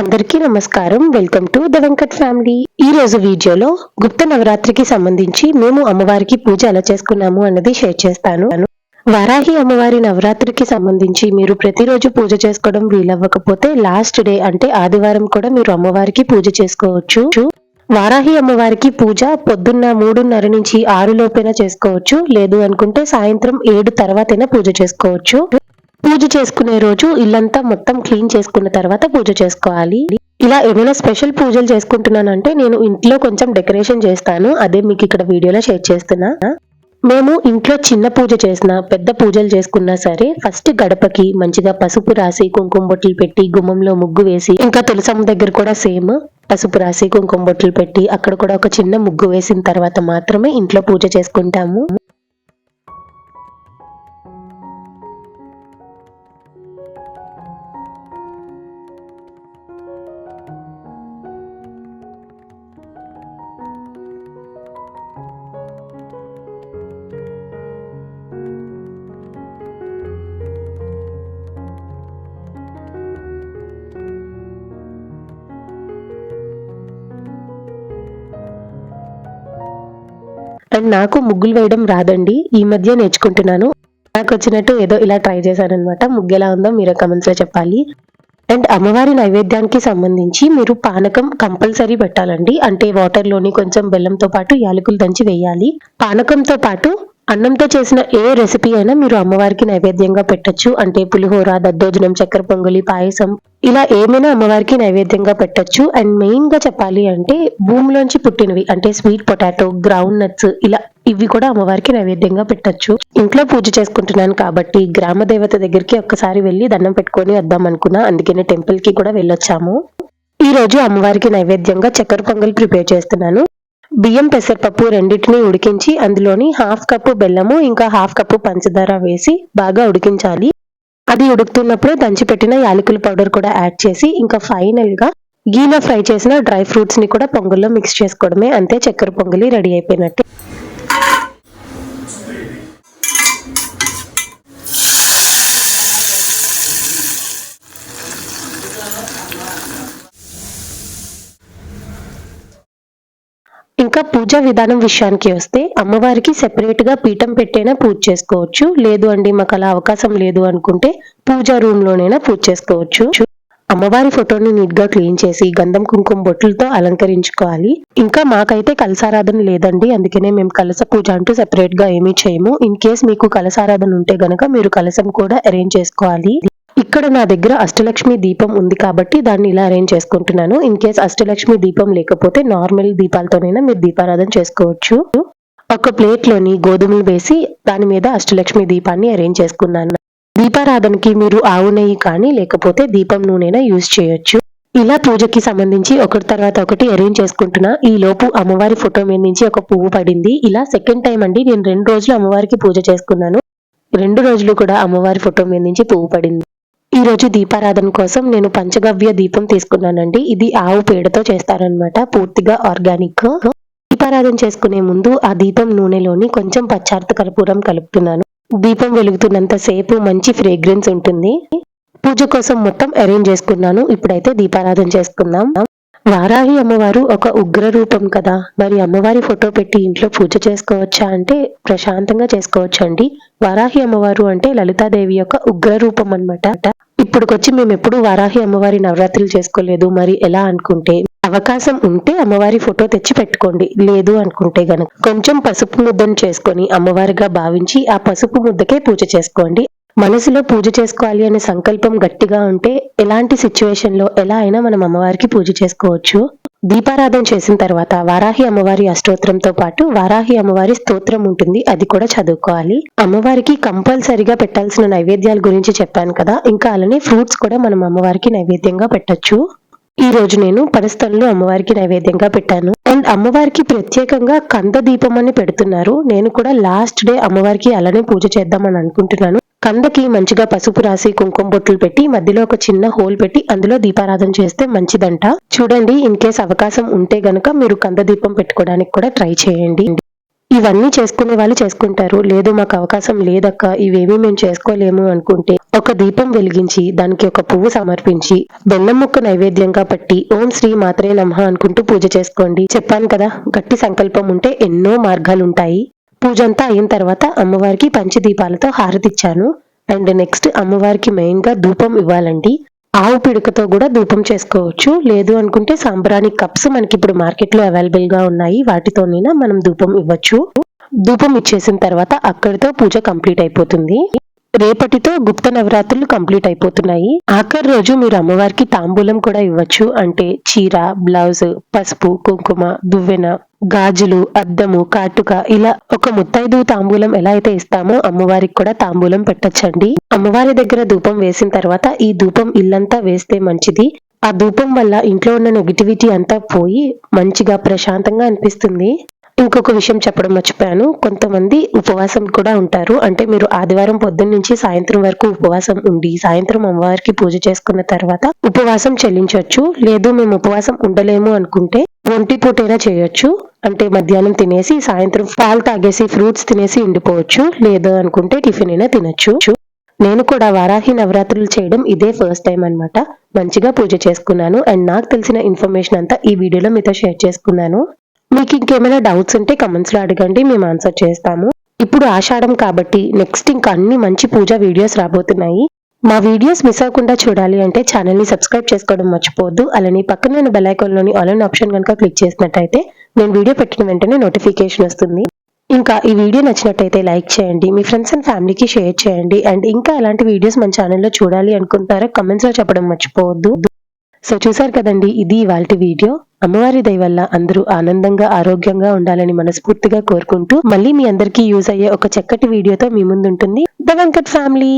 అందరికీ నమస్కారం. Welcome to the Venkat family. ఈ రోజు వీడియోలో గుప్త నవరాత్రికి సంబంధించి మేము అమ్మవారికి పూజ ఎలా చేసుకున్నాము అన్నది షేర్ చేస్తాను. వారాహి అమ్మవారి నవరాత్రికి సంబంధించి మీరు ప్రతిరోజు పూజ చేసుకోవడం వీలవ్వకపోతే లాస్ట్ డే అంటే ఆదివారం కూడా మీరు అమ్మవారికి పూజ చేసుకోవచ్చు. వారాహి అమ్మవారికి పూజ పొద్దున్న మూడున్నర నుంచి ఆరు లోపైనా చేసుకోవచ్చు. లేదు అనుకుంటే సాయంత్రం ఏడు తర్వాతైనా పూజ చేసుకోవచ్చు. పూజ చేసుకునే రోజు ఇల్లంతా మొత్తం క్లీన్ చేసుకున్న తర్వాత పూజ చేసుకోవాలి. ఇలా ఏమైనా స్పెషల్ పూజలు చేసుకుంటున్నానంటే నేను ఇంట్లో కొంచెం డెకరేషన్ చేస్తాను. అదే మీకు ఇక్కడ వీడియోలో షేర్ చేస్తున్నా. మేము ఇంట్లో చిన్న పూజ చేసినా పెద్ద పూజలు చేసుకున్నా సరే ఫస్ట్ గడపకి మంచిగా పసుపు రాసి కుంకుమ బొట్లు పెట్టి గుమ్మంలో ముగ్గు వేసి ఇంకా తులసమ్మ దగ్గర కూడా సేమ్ పసుపు రాసి కుంకుమ బొట్లు పెట్టి అక్కడ కూడా ఒక చిన్న ముగ్గు వేసిన తర్వాత మాత్రమే ఇంట్లో పూజ చేసుకుంటాము. అండ్ నాకు ముగ్గులు వేయడం రాదండి. ఈ మధ్య నేర్చుకుంటున్నాను. నాకు వచ్చినట్టు ఏదో ఇలా ట్రై చేశానమాట ముగ్గు ఎలా ఉందో మీరు కమెంట్స్లో చెప్పాలి. అండ్ అమ్మవారి నైవేద్యానికి సంబంధించి మీరు పానకం కంపల్సరీ పెట్టాలండి. అంటే వాటర్లోని కొంచెం బెల్లంతో పాటు యాలకులు దంచి వేయాలి. పానకంతో పాటు అన్నంతో చేసిన ఏ రెసిపీ అయినా మీరు అమ్మవారికి నైవేద్యంగా పెట్టచ్చు. అంటే పులిహోర దద్దోజనం చక్కెర పొంగలి పాయసం ఇలా ఏమైనా అమ్మవారికి నైవేద్యంగా పెట్టొచ్చు. అండ్ మెయిన్గా చెప్పాలి అంటే భూమిలోంచి పుట్టినవి అంటే స్వీట్ పొటాటో గ్రౌండ్ నట్స్ ఇలా ఇవి కూడా అమ్మవారికి నైవేద్యంగా పెట్టొచ్చు. ఇంట్లో పూజ చేసుకుంటున్నాను కాబట్టి గ్రామ దేవత దగ్గరికి ఒక్కసారి వెళ్ళి దండం పెట్టుకొని వద్దాం అనుకున్నా. అందుకనే టెంపుల్కి కూడా వెళ్ళొచ్చాము. ఈ రోజు అమ్మవారికి నైవేద్యంగా చక్కెర పొంగల్ ప్రిపేర్ చేస్తున్నాను. బియ్యం పెసరపప్పు రెండింటిని ఉడికించి అందులోని హాఫ్ కప్పు బెల్లము ఇంకా హాఫ్ కప్పు పంచదార వేసి బాగా ఉడికించాలి. అది ఉడుకుతున్నప్పుడు దంచిపెట్టిన యాలకుల పౌడర్ కూడా యాడ్ చేసి ఇంకా ఫైనల్గా గీలో ఫ్రై చేసిన డ్రై ఫ్రూట్స్ని కూడా పొంగల్లో మిక్స్ చేసుకోవడమే. అంతే చక్కెర పొంగలి రెడీ అయిపోయినట్టు. ఇంకా పూజా విధానం విషయానికి వస్తే అమ్మవారికి సెపరేట్గా పీఠం పెట్టైనా పూజ చేసుకోవచ్చు. లేదు అండి మాకు అలా అవకాశం లేదు అనుకుంటే పూజా రూమ్ లోనైనా పూజ చేసుకోవచ్చు. అమ్మవారి ఫోటోని నీట్గా క్లీన్ చేసి గంధం కుంకుమ బొట్లతో అలంకరించుకోవాలి. ఇంకా మాకైతే కలసారాధన లేదండి అందుకనే మేము కలస పూజ అంటూ సెపరేట్గా ఏమీ చేయము. ఇన్ కేస్ మీకు కలసారాధన ఉంటే గనక మీరు కలసం కూడా అరేంజ్ చేసుకోవాలి. ఇక్కడ నా దగ్గర అష్టలక్ష్మి దీపం ఉంది కాబట్టి దాన్ని ఇలా అరేంజ్ చేసుకుంటున్నాను. ఇన్ కేస్ అష్టలక్ష్మి దీపం లేకపోతే నార్మల్ దీపాలతోనైనా మీరు దీపారాధన చేసుకోవచ్చు. ఒక ప్లేట్లోని గోధుమలు వేసి దాని మీద అష్టలక్ష్మి దీపాన్ని అరేంజ్ చేసుకున్నాను. దీపారాధనకి మీరు ఆవు నెయ్యి కానీ లేకపోతే దీపం నూనెనా యూజ్ చేయొచ్చు. ఇలా పూజకి సంబంధించి ఒకటి తర్వాత ఒకటి అరేంజ్ చేసుకుంటున్నా. ఈ లోపు అమ్మవారి ఫోటో మీద నుంచి ఒక పువ్వు పడింది. ఇలా సెకండ్ టైం అండి నేను రెండు రోజులు అమ్మవారికి పూజ చేసుకున్నాను. రెండు రోజులు కూడా అమ్మవారి ఫోటో మీద నుంచి పువ్వు పడింది. ఈ రోజు దీపారాధన కోసం నేను పంచగవ్య దీపం తీసుకున్నానండి. ఇది ఆవు పేడతో చేస్తారనమాట పూర్తిగా ఆర్గానిక్. దీపారాధన చేసుకునే ముందు ఆ దీపం నూనెలోని కొంచెం పచ్చార్త కర్పూరం కలుపుతున్నాను. దీపం వెలుగుతున్నంత సేపు మంచి ఫ్రేగ్రెన్స్ ఉంటుంది. పూజ కోసం మొత్తం అరేంజ్ చేసుకున్నాను. ఇప్పుడైతే దీపారాధన చేసుకుందాం. వారాహి అమ్మవారు ఒక ఉగ్ర రూపం కదా. మరి అమ్మవారి ఫోటో పెట్టి ఇంట్లో పూజ చేసుకోవచ్చా అంటే ప్రశాంతంగా చేసుకోవచ్చండి. వారాహి అమ్మవారు అంటే లలితాదేవి యొక్క ఉగ్ర రూపం అనమాట ఇప్పుడుకొచ్చి మేము ఎప్పుడు వారాహి అమ్మవారి నవరాత్రులు చేసుకోలేదు. మరి ఎలా అనుకుంటే అవకాశం ఉంటే అమ్మవారి ఫోటో తెచ్చి పెట్టుకోండి. లేదు అనుకుంటే గనక కొంచెం పసుపు ముద్దను చేసుకొని అమ్మవారిగా భావించి ఆ పసుపు ముద్దకే పూజ చేసుకోండి. మనసులో పూజ చేసుకోవాలి అనే సంకల్పం గట్టిగా ఉంటే ఎలాంటి సిచ్యువేషన్లో ఎలా అయినా మనం అమ్మవారికి పూజ చేసుకోవచ్చు. దీపారాధన చేసిన తర్వాత వారాహి అమ్మవారి అష్టోత్రంతో పాటు వారాహి అమ్మవారి స్తోత్రం ఉంటుంది. అది కూడా చదువుకోవాలి. అమ్మవారికి కంపల్సరిగా పెట్టాల్సిన నైవేద్యాల గురించి చెప్పాను కదా ఇంకా అలానే ఫ్రూట్స్ కూడా మనం అమ్మవారికి నైవేద్యంగా పెట్టచ్చు. ఈ రోజు నేను పరస్థలంలో అమ్మవారికి నైవేద్యంగా పెట్టాను. అండ్ అమ్మవారికి ప్రత్యేకంగా కంద దీపం అని పెడుతున్నారు. నేను కూడా లాస్ట్ డే అమ్మవారికి అలానే పూజ చేద్దామని అనుకుంటున్నాను. కందకి మంచిగా పసుపు రాసి కుంకుమ బొట్లు పెట్టి మధ్యలో ఒక చిన్న హోల్ పెట్టి అందులో దీపారాధన చేస్తే మంచిదంట. చూడండి ఇన్ కేస్ అవకాశం ఉంటే గనక మీరు కంద దీపం పెట్టుకోవడానికి కూడా ట్రై చేయండి. ఇవన్నీ చేసుకునే వాళ్ళు చేసుకుంటారు. లేదు మాకు అవకాశం లేదక్క ఇవేమీ మేము చేసుకోలేము అనుకుంటే. ఒక దీపం వెలిగించి దానికి ఒక పువ్వు సమర్పించి బెల్లం ముక్క నైవేద్యంగా పట్టి ఓం శ్రీ మాత్రే నమః అనుకుంటూ పూజ చేసుకోండి. చెప్పాను కదా గట్టి సంకల్పం ఉంటే ఎన్నో మార్గాలుంటాయి. పూజ అంతా అయిన తర్వాత అమ్మవారికి పంచదీపాలతో హారతిచ్చాను. అండ్ నెక్స్ట్ అమ్మవారికి మెయిన్గా ధూపం ఇవ్వాలండి. ఆవు పిడకతో కూడా ధూపం చేసుకోవచ్చు. లేదు అనుకుంటే సాంబ్రాణి కప్స్ మనకి ఇప్పుడు మార్కెట్లో అవైలబుల్గా ఉన్నాయి. వాటితోనైనా మనం ధూపం ఇవ్వచ్చు. ధూపం ఇచ్చేసిన తర్వాత అక్కడితో పూజ కంప్లీట్ అయిపోతుంది. రేపటితో గుప్త నవరాత్రులు కంప్లీట్ అయిపోతున్నాయి. ఆఖరి రోజు మీరు అమ్మవారికి తాంబూలం కూడా ఇవ్వచ్చు. అంటే చీర బ్లౌజ్ పసుపు కుంకుమ దువ్వెన గాజులు అద్దము కాటుక ఇలా ఒక ముత్తైదు తాంబూలం ఎలా అయితే ఇస్తామో అమ్మవారికి కూడా తాంబూలం పెట్టచ్చండి. అమ్మవారి దగ్గర ధూపం వేసిన తర్వాత ఈ ధూపం ఇల్లంతా వేస్తే మంచిది. ఆ ధూపం వల్ల ఇంట్లో ఉన్న నెగిటివిటీ అంతా పోయి మంచిగా ప్రశాంతంగా అనిపిస్తుంది. ఇంకొక విషయం చెప్పడం మర్చిపోయాను. కొంతమంది ఉపవాసం కూడా ఉంటారు. అంటే మీరు ఆదివారం పొద్దున్న నుంచి సాయంత్రం వరకు ఉపవాసం ఉండి సాయంత్రం అమ్మవారికి పూజ చేసుకున్న తర్వాత ఉపవాసం చెల్లించవచ్చు. లేదు మేము ఉపవాసం ఉండలేము అనుకుంటే ఒంటి పూటైనా చేయొచ్చు. అంటే మధ్యాహ్నం తినేసి సాయంత్రం పాలు తాగేసి ఫ్రూట్స్ తినేసి ఉండిపోవచ్చు. లేదు అనుకుంటే టిఫిన్ అయినా తినొచ్చు. నేను కూడా వారాహి నవరాత్రులు చేయడం ఇదే ఫస్ట్ టైం అన్నమాట. మంచిగా పూజ చేసుకున్నాను. అండ్ నాకు తెలిసిన ఇన్ఫర్మేషన్ అంతా ఈ వీడియోలో మీతో షేర్ చేసుకున్నాను. మీకు ఇంకేమైనా డౌట్స్ ఉంటే కమెంట్స్లో అడగండి మేము ఆన్సర్ చేస్తాము. ఇప్పుడు ఆషాఢం కాబట్టి నెక్స్ట్ ఇంకా అన్ని మంచి పూజ వీడియోస్ రాబోతున్నాయి. మా వీడియోస్ మిస్ అవ్వకుండా చూడాలి అంటే ఛానల్ని సబ్స్క్రైబ్ చేసుకోవడం మర్చిపోవద్దు. అలానే పక్కన ఉన్న బెల్లోని ఆప్షన్ కనుక క్లిక్ చేసినట్టయితే నేను వీడియో పెట్టిన వెంటనే నోటిఫికేషన్ వస్తుంది. ఇంకా ఈ వీడియో నచ్చినట్టయితే లైక్ చేయండి మీ ఫ్రెండ్స్ అండ్ ఫ్యామిలీకి షేర్ చేయండి. అండ్ ఇంకా అలాంటి వీడియోస్ మన ఛానల్లో చూడాలి అనుకుంటారో కమెంట్స్లో చెప్పడం మర్చిపోవద్దు. సో చూసారు కదండి ఇది ఇవాళ వీడియో. అమ్మవారి దయ వల్ల అందరూ ఆనందంగా ఆరోగ్యంగా ఉండాలని మనస్ఫూర్తిగా కోరుకుంటూ మళ్ళీ మీ అందరికీ యూజ్ అయ్యే ఒక చక్కటి వీడియోతో మీ ముందుంటుంది. The Venkat family.